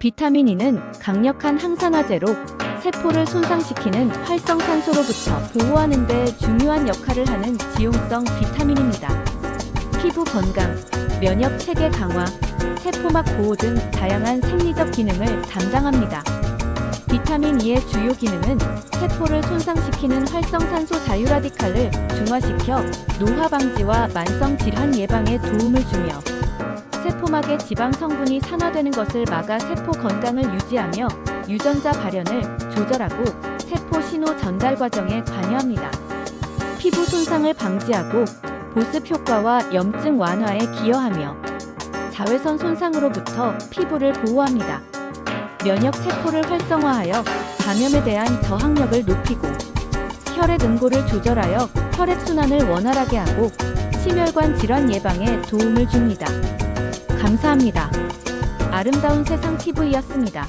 비타민 E는 강력한 항산화제로 세포를 손상시키는 활성산소로부터 보호하는 데 중요한 역할을 하는 지용성 비타민입니다. 피부 건강, 면역 체계 강화, 세포막 보호 등 다양한 생리적 기능을 담당합니다. 비타민 E의 주요 기능은 세포를 손상시키는 활성산소 자유라디칼을 중화시켜 노화 방지와 만성 질환 예방에 도움을 주며 세포막의 지방 성분이 산화되는 것을 막아 세포 건강을 유지하며 유전자 발현을 조절하고 세포 신호 전달 과정에 관여합니다. 피부 손상을 방지하고 보습 효과와 염증 완화에 기여하며 자외선 손상으로부터 피부를 보호합니다. 면역 세포를 활성화하여 감염에 대한 저항력을 높이고 혈액 응고를 조절하여 혈액 순환을 원활하게 하고 심혈관 질환 예방에 도움을 줍니다. 감사합니다. 아름다운 세상 TV였습니다.